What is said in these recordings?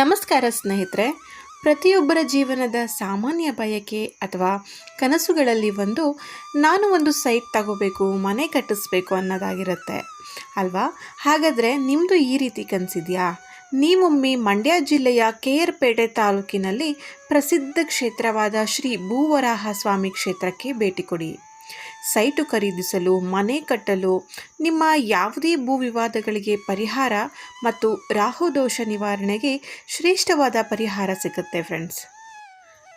ನಮಸ್ಕಾರ ಸ್ನೇಹಿತರೆ. ಪ್ರತಿಯೊಬ್ಬರ ಜೀವನದ ಸಾಮಾನ್ಯ ಬಯಕೆ ಅಥವಾ ಕನಸುಗಳಲ್ಲಿ ಒಂದು ನಾನು ಒಂದು ಸೈಟ್ ತಗೋಬೇಕು, ಮನೆ ಕಟ್ಟಿಸ್ಬೇಕು ಅನ್ನೋದಾಗಿರುತ್ತೆ. ಅಲ್ವಾ? ಹಾಗಾದರೆ ನಿಮ್ಮದು ಈ ರೀತಿ ಕನಸಿದೆಯಾ? ನೀವೊಮ್ಮೆ ಮಂಡ್ಯ ಜಿಲ್ಲೆಯ ಕೆ ಆರ್ ಪೇಟೆ ತಾಲೂಕಿನಲ್ಲಿ ಪ್ರಸಿದ್ಧ ಕ್ಷೇತ್ರವಾದ ಶ್ರೀ ಭೂವರಾಹ ಸ್ವಾಮಿ ಕ್ಷೇತ್ರಕ್ಕೆ ಭೇಟಿ ಕೊಡಿ. ಸೈಟು ಖರೀದಿಸಲು, ಮನೆ ಕಟ್ಟಲು, ನಿಮ್ಮ ಯಾವುದೇ ಭೂ ವಿವಾದಗಳಿಗೆ ಪರಿಹಾರ ಮತ್ತು ರಾಹುದೋಷ ನಿವಾರಣೆಗೆ ಶ್ರೇಷ್ಠವಾದ ಪರಿಹಾರ ಸಿಗುತ್ತೆ ಫ್ರೆಂಡ್ಸ್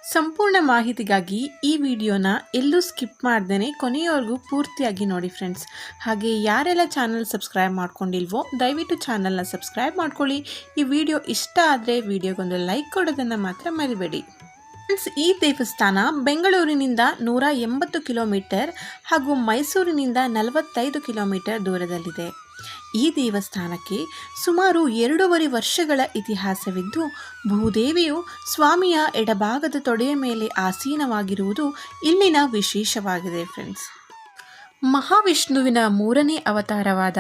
ಸಂಪೂರ್ಣ ಮಾಹಿತಿಗಾಗಿ ಈ ವಿಡಿಯೋನ ಎಲ್ಲೂ ಸ್ಕಿಪ್ ಮಾಡ್ದೇ ಕೊನೆಯವರೆಗೂ ಪೂರ್ತಿಯಾಗಿ ನೋಡಿ ಫ್ರೆಂಡ್ಸ್ ಹಾಗೆ ಯಾರೆಲ್ಲ ಚಾನಲ್ ಸಬ್ಸ್ಕ್ರೈಬ್ ಮಾಡ್ಕೊಂಡಿಲ್ವೋ, ದಯವಿಟ್ಟು ಚಾನಲ್ನ ಸಬ್ಸ್ಕ್ರೈಬ್ ಮಾಡ್ಕೊಳ್ಳಿ. ಈ ವಿಡಿಯೋ ಇಷ್ಟ ಆದರೆ ವಿಡಿಯೋಗೊಂದು ಲೈಕ್ ಕೊಡೋದನ್ನು ಮಾತ್ರ ಮರಿಬೇಡಿ. ಈ ದೇವಸ್ಥಾನ ಬೆಂಗಳೂರಿನಿಂದ ನೂರ ಎಂಬತ್ತು ಕಿಲೋಮೀಟರ್ ಹಾಗೂ ಮೈಸೂರಿನಿಂದ ನಲವತ್ತೈದು ಕಿಲೋಮೀಟರ್ ದೂರದಲ್ಲಿದೆ. ಈ ದೇವಸ್ಥಾನಕ್ಕೆ ಸುಮಾರು ಎರಡೂವರೆ ವರ್ಷಗಳ ಇತಿಹಾಸವಿದ್ದು, ಭೂದೇವಿಯು ಸ್ವಾಮಿಯ ಎಡಭಾಗದ ತೊಡೆಯ ಮೇಲೆ ಆಸೀನವಾಗಿರುವುದು ಇಲ್ಲಿನ ವಿಶೇಷವಾಗಿದೆ ಫ್ರೆಂಡ್ಸ್ ಮಹಾವಿಷ್ಣುವಿನ ಮೂರನೇ ಅವತಾರವಾದ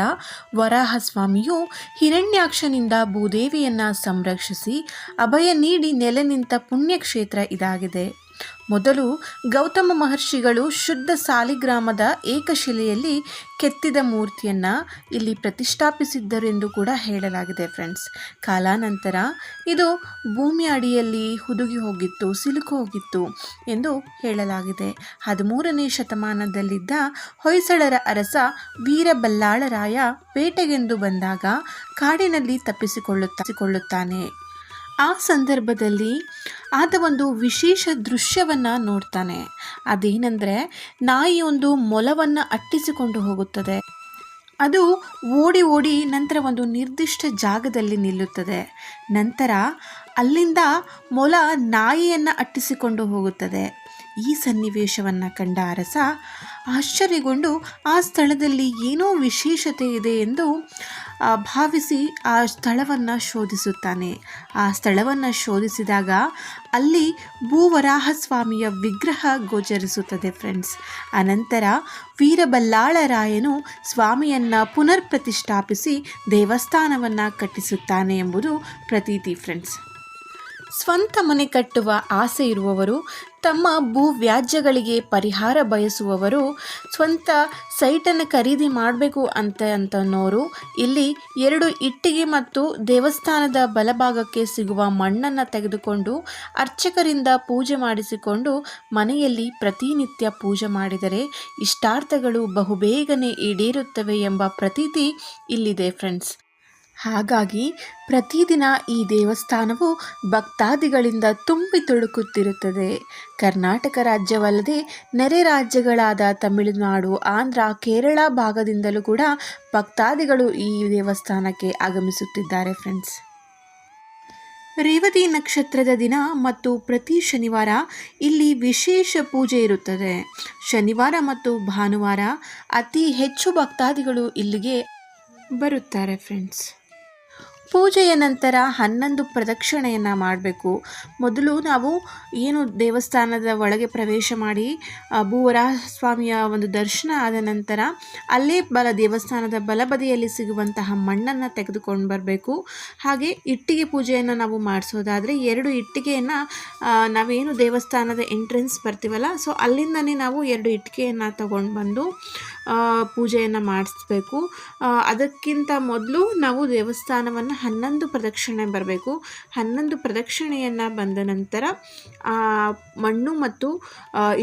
ವರಾಹಸ್ವಾಮಿಯು ಹಿರಣ್ಯಾಕ್ಷನಿಂದ ಭೂದೇವಿಯನ್ನು ಸಂರಕ್ಷಿಸಿ ಅಭಯ ನೀಡಿ ನೆಲೆ ನಿಂತ ಪುಣ್ಯಕ್ಷೇತ್ರ ಇದಾಗಿದೆ. ಮೊದಲು ಗೌತಮ ಮಹರ್ಷಿಗಳು ಶುದ್ಧ ಸಾಲಿಗ್ರಾಮದ ಏಕಶಿಲೆಯಲ್ಲಿ ಕೆತ್ತಿದ ಮೂರ್ತಿಯನ್ನು ಇಲ್ಲಿ ಪ್ರತಿಷ್ಠಾಪಿಸಿದ್ದರೆಂದು ಕೂಡ ಹೇಳಲಾಗಿದೆ ಫ್ರೆಂಡ್ಸ್ ಕಾಲಾನಂತರ ಇದು ಭೂಮಿ ಅಡಿಯಲ್ಲಿ ಹುದುಗಿ ಹೋಗಿತ್ತು, ಸಿಲುಕು ಹೋಗಿತ್ತು ಎಂದು ಹೇಳಲಾಗಿದೆ. ಹದಿಮೂರನೇ ಶತಮಾನದಲ್ಲಿದ್ದ ಹೊಯ್ಸಳರ ಅರಸ ವೀರಬಲ್ಲಾಳರಾಯ ಬೇಟೆಗೆಂದು ಬಂದಾಗ ಕಾಡಿನಲ್ಲಿ ತಪ್ಪಿಸಿಕೊಳ್ಳುತ್ತಾನೆ. ಆ ಸಂದರ್ಭದಲ್ಲಿ ಆತ ಒಂದು ವಿಶೇಷ ದೃಶ್ಯವನ್ನು ನೋಡ್ತಾನೆ. ಅದೇನೆಂದರೆ ನಾಯಿ ಒಂದು ಮೊಲವನ್ನು ಅಟ್ಟಿಸಿಕೊಂಡು ಹೋಗುತ್ತದೆ. ಅದು ಓಡಿ ಓಡಿ ನಂತರ ಒಂದು ನಿರ್ದಿಷ್ಟ ಜಾಗದಲ್ಲಿ ನಿಲ್ಲುತ್ತದೆ. ನಂತರ ಅಲ್ಲಿಂದ ಮೊಲ ನಾಯಿಯನ್ನು ಅಟ್ಟಿಸಿಕೊಂಡು ಹೋಗುತ್ತದೆ. ಈ ಸನ್ನಿವೇಶವನ್ನು ಕಂಡ ಅರಸ ಆಶ್ಚರ್ಯಗೊಂಡು ಆ ಸ್ಥಳದಲ್ಲಿ ಏನೋ ವಿಶೇಷತೆ ಇದೆ ಎಂದು ಭಾವಿಸಿ ಆ ಸ್ಥಳವನ್ನು ಶೋಧಿಸುತ್ತಾನೆ. ಆ ಸ್ಥಳವನ್ನು ಶೋಧಿಸಿದಾಗ ಅಲ್ಲಿ ಭೂವರಾಹ ಸ್ವಾಮಿಯ ವಿಗ್ರಹ ಗೋಚರಿಸುತ್ತದೆ ಫ್ರೆಂಡ್ಸ್ ಅನಂತರ ವೀರಬಲ್ಲಾಳರಾಯನು ಸ್ವಾಮಿಯನ್ನು ಪುನರ್ ಪ್ರತಿಷ್ಠಾಪಿಸಿ ದೇವಸ್ಥಾನವನ್ನು ಕಟ್ಟಿಸುತ್ತಾನೆ ಎಂಬುದು ಪ್ರತೀತಿ ಫ್ರೆಂಡ್ಸ್ ಸ್ವಂತ ಮನೆ ಕಟ್ಟುವ ಆಸೆ ಇರುವವರು, ತಮ್ಮ ಭೂ ವ್ಯಾಜ್ಯಗಳಿಗೆ ಪರಿಹಾರ ಬಯಸುವವರು ಸ್ವಂತ ಸೈಟನ್ನು ಖರೀದಿ ಮಾಡಬೇಕು ಅಂತ ಅಂತನೋರು ಇಲ್ಲಿ ಎರಡು ಇಟ್ಟಿಗೆ ಮತ್ತು ದೇವಸ್ಥಾನದ ಬಲಭಾಗಕ್ಕೆ ಸಿಗುವ ಮಣ್ಣನ್ನು ತೆಗೆದುಕೊಂಡು ಅರ್ಚಕರಿಂದ ಪೂಜೆ ಮಾಡಿಸಿಕೊಂಡು ಮನೆಯಲ್ಲಿ ಪ್ರತಿನಿತ್ಯ ಪೂಜೆ ಮಾಡಿದರೆ ಇಷ್ಟಾರ್ಥಗಳು ಬಹುಬೇಗನೆ ಈಡೇರುತ್ತವೆ ಎಂಬ ಪ್ರತೀತಿ ಇಲ್ಲಿದೆ ಫ್ರೆಂಡ್ಸ್ ಹಾಗಾಗಿ ಪ್ರತಿದಿನ ಈ ದೇವಸ್ಥಾನವು ಭಕ್ತಾದಿಗಳಿಂದ ತುಂಬಿ ತುಳುಕುತ್ತಿರುತ್ತದೆ. ಕರ್ನಾಟಕ ರಾಜ್ಯವಲ್ಲದೆ ನೆರೆ ರಾಜ್ಯಗಳಾದ ತಮಿಳುನಾಡು, ಆಂಧ್ರ, ಕೇರಳ ಭಾಗದಿಂದಲೂ ಕೂಡ ಭಕ್ತಾದಿಗಳು ಈ ದೇವಸ್ಥಾನಕ್ಕೆ ಆಗಮಿಸುತ್ತಿದ್ದಾರೆ ಫ್ರೆಂಡ್ಸ್ ರೇವತಿ ನಕ್ಷತ್ರದ ದಿನ ಮತ್ತು ಪ್ರತಿ ಶನಿವಾರ ಇಲ್ಲಿ ವಿಶೇಷ ಪೂಜೆ ಇರುತ್ತದೆ. ಶನಿವಾರ ಮತ್ತು ಭಾನುವಾರ ಅತಿ ಹೆಚ್ಚು ಭಕ್ತಾದಿಗಳು ಇಲ್ಲಿಗೆ ಬರುತ್ತಾರೆ ಫ್ರೆಂಡ್ಸ್ ಪೂಜೆಯ ನಂತರ ಹನ್ನೊಂದು ಪ್ರದಕ್ಷಿಣೆಯನ್ನು ಮಾಡಬೇಕು. ಮೊದಲು ನಾವು ಏನು ದೇವಸ್ಥಾನದ ಒಳಗೆ ಪ್ರವೇಶ ಮಾಡಿ ಭೂವರಾಹ ಸ್ವಾಮಿಯ ಒಂದು ದರ್ಶನ ಆದ ನಂತರ ಅಲ್ಲೇ ಬಲ ದೇವಸ್ಥಾನದ ಬಲಬದಿಯಲ್ಲಿ ಸಿಗುವಂತಹ ಮಣ್ಣನ್ನು ತೆಗೆದುಕೊಂಡು ಬರಬೇಕು. ಹಾಗೆ ಇಟ್ಟಿಗೆ ಪೂಜೆಯನ್ನು ನಾವು ಮಾಡಿಸೋದಾದರೆ ಎರಡು ಇಟ್ಟಿಗೆಯನ್ನು ನಾವೇನು ದೇವಸ್ಥಾನದ ಎಂಟ್ರೆನ್ಸ್ ಬರ್ತೀವಲ್ಲ ಸೊ ಅಲ್ಲಿಂದನೇ ನಾವು ಎರಡು ಇಟ್ಟಿಗೆಯನ್ನು ತಗೊಂಡು ಬಂದು ಪೂಜೆಯನ್ನು ಮಾಡಿಸ್ಬೇಕು. ಅದಕ್ಕಿಂತ ಮೊದಲು ನಾವು ದೇವಸ್ಥಾನವನ್ನು ಹನ್ನೊಂದು ಪ್ರದಕ್ಷಿಣೆ ಬರಬೇಕು. ಹನ್ನೊಂದು ಪ್ರದಕ್ಷಿಣೆಯನ್ನು ಬಂದ ನಂತರ ಮಣ್ಣು ಮತ್ತು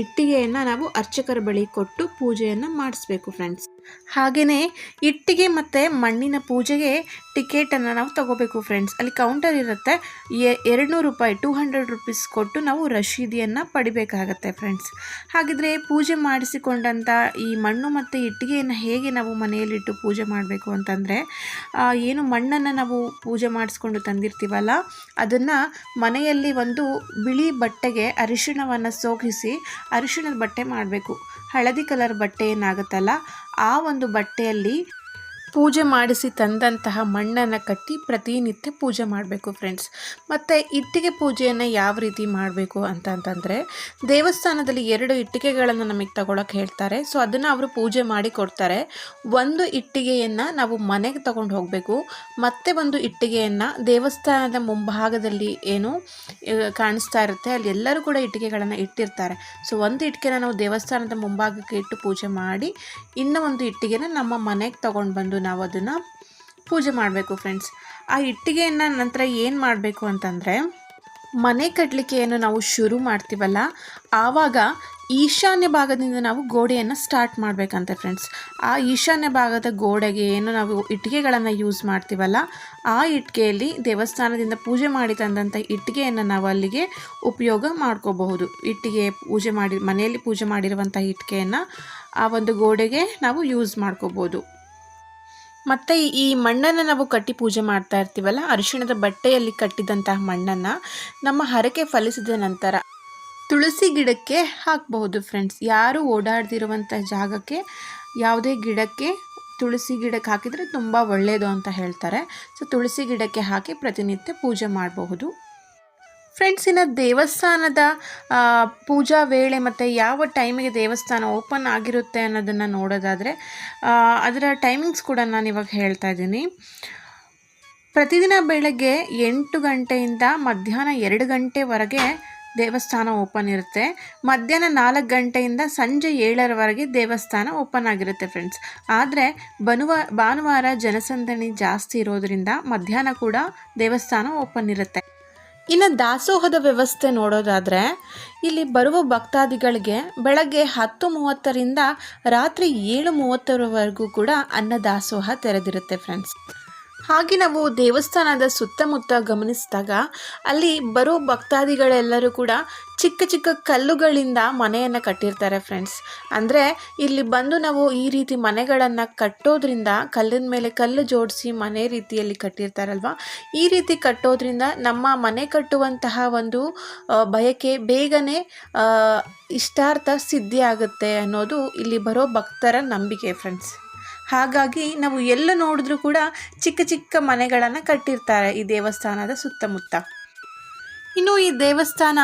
ಇಟ್ಟಿಗೆಯನ್ನು ನಾವು ಅರ್ಚಕರ ಬಳಿ ಕೊಟ್ಟು ಪೂಜೆಯನ್ನು ಮಾಡಿಸ್ಬೇಕು ಫ್ರೆಂಡ್ಸ್ ಹಾಗೆಯೇ ಇಟ್ಟಿಗೆ ಮತ್ತು ಮಣ್ಣಿನ ಪೂಜೆಗೆ ಟಿಕೆಟನ್ನು ನಾವು ತಗೋಬೇಕು ಫ್ರೆಂಡ್ಸ್ ಅಲ್ಲಿ ಕೌಂಟರ್ ಇರುತ್ತೆ. ಎರಡು ನೂರು ರೂಪಾಯಿ ಟೂ ಹಂಡ್ರೆಡ್ ರುಪೀಸ್ ಕೊಟ್ಟು ನಾವು ರಶೀದಿಯನ್ನು ಪಡಿಬೇಕಾಗತ್ತೆ ಫ್ರೆಂಡ್ಸ್ ಹಾಗಿದ್ರೆ ಪೂಜೆ ಮಾಡಿಸಿಕೊಂಡಂಥ ಈ ಮಣ್ಣು ಮತ್ತು ಇಟ್ಟಿಗೆಯನ್ನು ಹೇಗೆ ನಾವು ಮನೆಯಲ್ಲಿಟ್ಟು ಪೂಜೆ ಮಾಡಬೇಕು ಅಂತಂದರೆ ಏನು ಮಣ್ಣನ್ನು ನಾವು ಪೂಜೆ ಮಾಡಿಸ್ಕೊಂಡು ತಂದಿರ್ತೀವಲ್ಲ, ಅದನ್ನು ಮನೆಯಲ್ಲಿ ಒಂದು ಬಿಳಿ ಬಟ್ಟೆಗೆ ಅರಿಶಿಣವನ್ನು ಸೋಗಿಸಿ ಅರಿಶಿಣದ ಬಟ್ಟೆ ಮಾಡಬೇಕು. ಹಳದಿ ಕಲರ್ ಬಟ್ಟೆ ಏನಾಗುತ್ತಲ್ಲ ಆ ಒಂದು ಬಟ್ಟೆಯಲ್ಲಿ ಪೂಜೆ ಮಾಡಿಸಿ ತಂದಂತಹ ಮಣ್ಣನ್ನು ಕಟ್ಟಿ ಪ್ರತಿನಿತ್ಯ ಪೂಜೆ ಮಾಡಬೇಕು ಫ್ರೆಂಡ್ಸ್ ಮತ್ತು ಇಟ್ಟಿಗೆ ಪೂಜೆಯನ್ನು ಯಾವ ರೀತಿ ಮಾಡಬೇಕು ಅಂತ ಅಂತಂದರೆ, ದೇವಸ್ಥಾನದಲ್ಲಿ ಎರಡು ಇಟ್ಟಿಗೆಗಳನ್ನು ನಮಗೆ ತಗೊಳಕ್ಕೆ ಹೇಳ್ತಾರೆ. ಸೊ ಅದನ್ನು ಅವರು ಪೂಜೆ ಮಾಡಿ ಕೊಡ್ತಾರೆ. ಒಂದು ಇಟ್ಟಿಗೆಯನ್ನು ನಾವು ಮನೆಗೆ ತಗೊಂಡು ಹೋಗಬೇಕು. ಮತ್ತೆ ಒಂದು ಇಟ್ಟಿಗೆಯನ್ನು ದೇವಸ್ಥಾನದ ಮುಂಭಾಗದಲ್ಲಿ ಏನು ಕಾಣಿಸ್ತಾ ಇರುತ್ತೆ. ಅಲ್ಲಿ ಎಲ್ಲರೂ ಕೂಡ ಇಟ್ಟಿಗೆಗಳನ್ನು ಇಟ್ಟಿರ್ತಾರೆ. ಸೊ ಒಂದು ಇಟ್ಟಿಗೆನ ನಾವು ದೇವಸ್ಥಾನದ ಮುಂಭಾಗಕ್ಕೆ ಇಟ್ಟು ಪೂಜೆ ಮಾಡಿ, ಇನ್ನೂ ಒಂದು ಇಟ್ಟಿಗೆನ ನಮ್ಮ ಮನೆಗೆ ತಗೊಂಡು ಬಂದು ನಾವು ಅದನ್ನು ಪೂಜೆ ಮಾಡಬೇಕು ಫ್ರೆಂಡ್ಸ್ ಆ ಇಟ್ಟಿಗೆಯನ್ನು ನಂತರ ಏನು ಮಾಡಬೇಕು ಅಂತಂದರೆ, ಮನೆ ಕಟ್ಟಲಿಕ್ಕೆಯನ್ನು ನಾವು ಶುರು ಮಾಡ್ತೀವಲ್ಲ, ಆವಾಗ ಈಶಾನ್ಯ ಭಾಗದಿಂದ ನಾವು ಗೋಡೆಯನ್ನು ಸ್ಟಾರ್ಟ್ ಮಾಡಬೇಕಂತೆ ಫ್ರೆಂಡ್ಸ್ ಆ ಈಶಾನ್ಯ ಭಾಗದ ಗೋಡೆಗೆ ಏನು ನಾವು ಇಟ್ಟಿಗೆಗಳನ್ನು ಯೂಸ್ ಮಾಡ್ತೀವಲ್ಲ, ಆ ಇಟ್ಟಿಗೆಯಲ್ಲಿ ದೇವಸ್ಥಾನದಿಂದ ಪೂಜೆ ಮಾಡಿ ತಂದಂಥ ಇಟ್ಟಿಗೆಯನ್ನು ನಾವು ಅಲ್ಲಿಗೆ ಉಪಯೋಗ ಮಾಡ್ಕೋಬಹುದು. ಇಟ್ಟಿಗೆ ಪೂಜೆ ಮಾಡಿ, ಮನೆಯಲ್ಲಿ ಪೂಜೆ ಮಾಡಿರುವಂಥ ಇಟ್ಟಿಗೆಯನ್ನು ಆ ಒಂದು ಗೋಡೆಗೆ ನಾವು ಯೂಸ್ ಮಾಡ್ಕೋಬೋದು ಮತ್ತು ಈ ಮಣ್ಣನ್ನು ನಾವು ಕಟ್ಟಿ ಪೂಜೆ ಮಾಡ್ತಾ ಇರ್ತೀವಲ್ಲ, ಅರಿಶಿಣದ ಬಟ್ಟೆಯಲ್ಲಿ ಕಟ್ಟಿದಂತಹ ಮಣ್ಣನ್ನು ನಮ್ಮ ಹರಕೆ ಫಲಿಸಿದ ನಂತರ ತುಳಸಿ ಗಿಡಕ್ಕೆ ಹಾಕಬಹುದು ಫ್ರೆಂಡ್ಸ್ ಯಾರು ಓಡಾಡ್ದಿರುವಂಥ ಜಾಗಕ್ಕೆ ಯಾವುದೇ ಗಿಡಕ್ಕೆ ತುಳಸಿ ಗಿಡಕ್ಕೆ ಹಾಕಿದರೆ ತುಂಬ ಒಳ್ಳೆಯದು ಅಂತ ಹೇಳ್ತಾರೆ. ಸೊ ತುಳಸಿ ಗಿಡಕ್ಕೆ ಹಾಕಿ ಪ್ರತಿನಿತ್ಯ ಪೂಜೆ ಮಾಡಬಹುದು. ಫ್ರೆಂಡ್ಸ್ ಇನ್ನು ದೇವಸ್ಥಾನದ ಪೂಜಾ ವೇಳೆ ಮತ್ತು ಯಾವ ಟೈಮಿಗೆ ದೇವಸ್ಥಾನ ಓಪನ್ ಆಗಿರುತ್ತೆ ಅನ್ನೋದನ್ನು ನೋಡೋದಾದರೆ ಅದರ ಟೈಮಿಂಗ್ಸ್ ಕೂಡ ನಾನು ಇವಾಗ ಹೇಳ್ತಾ ಇದ್ದೀನಿ. ಪ್ರತಿದಿನ ಬೆಳಗ್ಗೆ ಎಂಟು ಗಂಟೆಯಿಂದ ಮಧ್ಯಾಹ್ನ ಎರಡು ಗಂಟೆವರೆಗೆ ದೇವಸ್ಥಾನ ಓಪನ್ ಇರುತ್ತೆ. ಮಧ್ಯಾಹ್ನ ನಾಲ್ಕು ಗಂಟೆಯಿಂದ ಸಂಜೆ ಏಳರವರೆಗೆ ದೇವಸ್ಥಾನ ಓಪನ್ ಆಗಿರುತ್ತೆ ಫ್ರೆಂಡ್ಸ್. ಆದರೆ ಬನುವ, ಭಾನುವಾರ ಜನಸಂದಣಿ ಜಾಸ್ತಿ ಇರೋದರಿಂದ ಮಧ್ಯಾಹ್ನ ಕೂಡ ದೇವಸ್ಥಾನ ಓಪನ್ ಇರುತ್ತೆ. ಇನ್ನು ದಾಸೋಹದ ವ್ಯವಸ್ಥೆ ನೋಡೋದಾದರೆ, ಇಲ್ಲಿ ಬರುವ ಭಕ್ತಾದಿಗಳಿಗೆ ಬೆಳಗ್ಗೆ ಹತ್ತು ಮೂವತ್ತರಿಂದ ರಾತ್ರಿ ಏಳು ಮೂವತ್ತರವರೆಗೂ ಕೂಡ ಅನ್ನ ದಾಸೋಹ ತೆರೆದಿರುತ್ತೆ ಫ್ರೆಂಡ್ಸ್ ಹಾಗೆ ನಾವು ದೇವಸ್ಥಾನದ ಸುತ್ತಮುತ್ತ ಗಮನಿಸಿದಾಗ ಅಲ್ಲಿ ಬರೋ ಭಕ್ತಾದಿಗಳೆಲ್ಲರೂ ಕೂಡ ಚಿಕ್ಕ ಚಿಕ್ಕ ಕಲ್ಲುಗಳಿಂದ ಮನೆಯನ್ನು ಕಟ್ಟಿರ್ತಾರೆ ಫ್ರೆಂಡ್ಸ್ ಅಂದರೆ ಇಲ್ಲಿ ಬಂದು ನಾವು ಈ ರೀತಿ ಮನೆಗಳನ್ನು ಕಟ್ಟೋದ್ರಿಂದ ಕಲ್ಲಿನ ಮೇಲೆ ಕಲ್ಲು ಜೋಡಿಸಿ ಮನೆ ರೀತಿಯಲ್ಲಿ ಕಟ್ಟಿರ್ತಾರಲ್ವ? ಈ ರೀತಿ ಕಟ್ಟೋದ್ರಿಂದ ನಮ್ಮ ಮನೆ ಕಟ್ಟುವಂತಹ ಒಂದು ಬಯಕೆ ಬೇಗನೆ ಇಷ್ಟಾರ್ಥ ಸಿದ್ಧಿ ಆಗುತ್ತೆ ಅನ್ನೋದು ಇಲ್ಲಿ ಬರೋ ಭಕ್ತರ ನಂಬಿಕೆ ಫ್ರೆಂಡ್ಸ್ ಹಾಗಾಗಿ ನಾವು ಎಲ್ಲ ನೋಡಿದ್ರೂ ಕೂಡ ಚಿಕ್ಕ ಚಿಕ್ಕ ಮನೆಗಳನ್ನು ಕಟ್ಟಿರ್ತಾರೆ ಈ ದೇವಸ್ಥಾನದ ಸುತ್ತಮುತ್ತ. ಇನ್ನು ಈ ದೇವಸ್ಥಾನ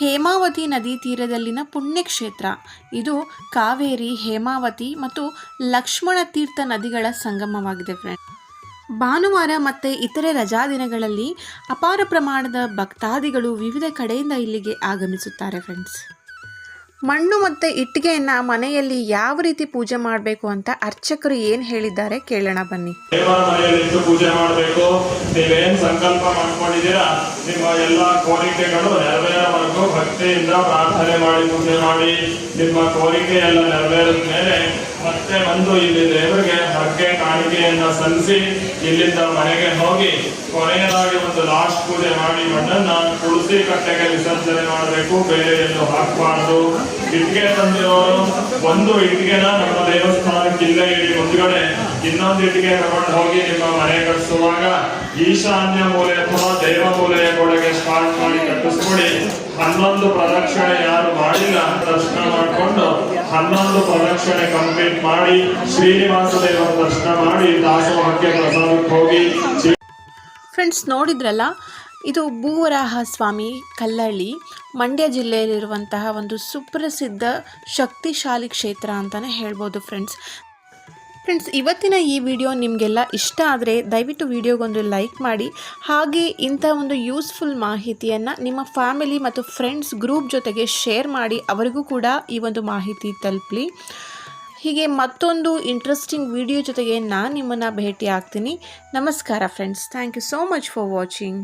ಹೇಮಾವತಿ ನದಿ ತೀರದಲ್ಲಿನ ಪುಣ್ಯಕ್ಷೇತ್ರ. ಇದು ಕಾವೇರಿ, ಹೇಮಾವತಿ ಮತ್ತು ಲಕ್ಷ್ಮಣ ತೀರ್ಥ ನದಿಗಳ ಸಂಗಮವಾಗಿದೆ ಫ್ರೆಂಡ್ ಭಾನುವಾರ ಮತ್ತು ಇತರೆ ರಜಾ ದಿನಗಳಲ್ಲಿ ಅಪಾರ ಪ್ರಮಾಣದ ಭಕ್ತಾದಿಗಳು ವಿವಿಧ ಕಡೆಯಿಂದ ಇಲ್ಲಿಗೆ ಆಗಮಿಸುತ್ತಾರೆ ಫ್ರೆಂಡ್ಸ್ ಮಣ್ಣು ಮತ್ತು ಇಟ್ಟಿಗೆಯನ್ನ ಮನೆಯಲ್ಲಿ ಯಾವ ರೀತಿ ಪೂಜೆ ಮಾಡಬೇಕು ಅಂತ ಅರ್ಚಕರು ಏನು ಹೇಳಿದ್ದಾರೆ ಕೇಳೋಣ ಬನ್ನಿ. ದೇವರ ಪೂಜೆ ಮಾಡಬೇಕು? ನೀವೇನ್ ಸಂಕಲ್ಪ ಮಾಡ್ಕೊಂಡಿದ್ದೀರಾ? ನಿಮ್ಮ ಎಲ್ಲ ಕೋರಿಕೆಗಳು ನೆರವೇರವರೆಗೂ ಭಕ್ತಿಯಿಂದ ಪ್ರಾರ್ಥನೆ ಮಾಡಿ ಪೂಜೆ ಮಾಡಿ. ನಿಮ್ಮ ಕೋರಿಕೆ ಎಲ್ಲ ನೆರವೇರಿದ ಮೇಲೆ ಮತ್ತೆ ಬಂದು ಇಲ್ಲಿ ದೇವರಿಗೆ ಹರಕೆ ಕಾಣಿಕೆಯನ್ನ ಸಲ್ಲಿಸಿ ಇಲ್ಲಿಂದ ಮನೆಗೆ ಹೋಗಿ ಕೊನೆಯದಾಗಿ ಒಂದು ಲಾಸ್ಟ್ ಪೂಜೆ ಮಾಡಿ ಮಣ್ಣನ್ನ ತುಳಸಿ ಕಟ್ಟೆಗೆ ವಿಸರ್ಜನೆ ಮಾಡಬೇಕು. ಬೇರೆ ಎಲ್ಲೂ ಹಾಕಬಾರ್ದು. ಇಟ್ಟಿಗೆ ತಂದಿರೋರು ಒಂದು ಇಟ್ಟಿಗೆನ ನಮ್ಮ ದೇವಸ್ಥಾನಕ್ಕೆ ಇಲ್ಲೇ ಇಡಿ ಮುಂದ್ಗಡೆ ಇನ್ನೊಂದು ಇಟ್ಟಿಗೆ ತಗೊಂಡು ಹೋಗಿ ನಿಮ್ಮ ಮನೆ ಕಟ್ಟಿಸುವಾಗ ಈಶಾನ್ಯ ಮೂಲೆ ಅಥವಾ ದೇವ ಮೂಲೆಯ ಕೊಳಗೆ ಸ್ಟಾರ್ಟ್ ಮಾಡಿ ಕಟ್ಟಿಸ್ಕೊಡಿ. ಹನ್ನೊಂದು ಪ್ರದಕ್ಷಿಣೆ ಯಾರು ಮಾಡಿಲ್ಲ ದರ್ಶನ ಮಾಡಿಕೊಂಡು ಹನ್ನೊಂದು ಪ್ರದಕ್ಷಿಣೆ ಕಂಪ್ಲೀಟ್ ಮಾಡಿ, ಶ್ರೀನಿವಾಸ ದೇವರ ದರ್ಶನ ಮಾಡಿ ದಾಸೋಹಕ್ಕೆ ಪ್ರಸಾದಕ್ಕೆ ಹೋಗಿ ಫ್ರೆಂಡ್ಸ್ ನೋಡಿದ್ರಲ್ಲ, ಇದು ಭೂವರಾಹ ಸ್ವಾಮಿ ಕಲ್ಲಳ್ಳಿ, ಮಂಡ್ಯ ಜಿಲ್ಲೆಯಲ್ಲಿರುವಂತಹ ಒಂದು ಸುಪ್ರಸಿದ್ಧ ಶಕ್ತಿಶಾಲಿ ಕ್ಷೇತ್ರ ಅಂತಲೇ ಹೇಳ್ಬೋದು ಫ್ರೆಂಡ್ಸ್ ಫ್ರೆಂಡ್ಸ್, ಇವತ್ತಿನ ಈ ವಿಡಿಯೋ ನಿಮಗೆಲ್ಲ ಇಷ್ಟ ಆದರೆ ದಯವಿಟ್ಟು ವಿಡಿಯೋಗೊಂದು ಲೈಕ್ ಮಾಡಿ. ಹಾಗೆ ಇಂಥ ಒಂದು ಯೂಸ್ಫುಲ್ ಮಾಹಿತಿಯನ್ನು ನಿಮ್ಮ ಫ್ಯಾಮಿಲಿ ಮತ್ತು ಫ್ರೆಂಡ್ಸ್ ಗ್ರೂಪ್ ಜೊತೆಗೆ ಶೇರ್ ಮಾಡಿ ಅವರಿಗೂ ಕೂಡ ಈ ಒಂದು ಮಾಹಿತಿ ತಲುಪಲಿ. ಹೀಗೆ ಮತ್ತೊಂದು ಇಂಟ್ರೆಸ್ಟಿಂಗ್ ವಿಡಿಯೋ ಜೊತೆಗೆ ನಾನು ನಿಮ್ಮನ್ನು ಭೇಟಿ ಆಗ್ತೀನಿ ನಮಸ್ಕಾರ friends. Thank you so much for watching.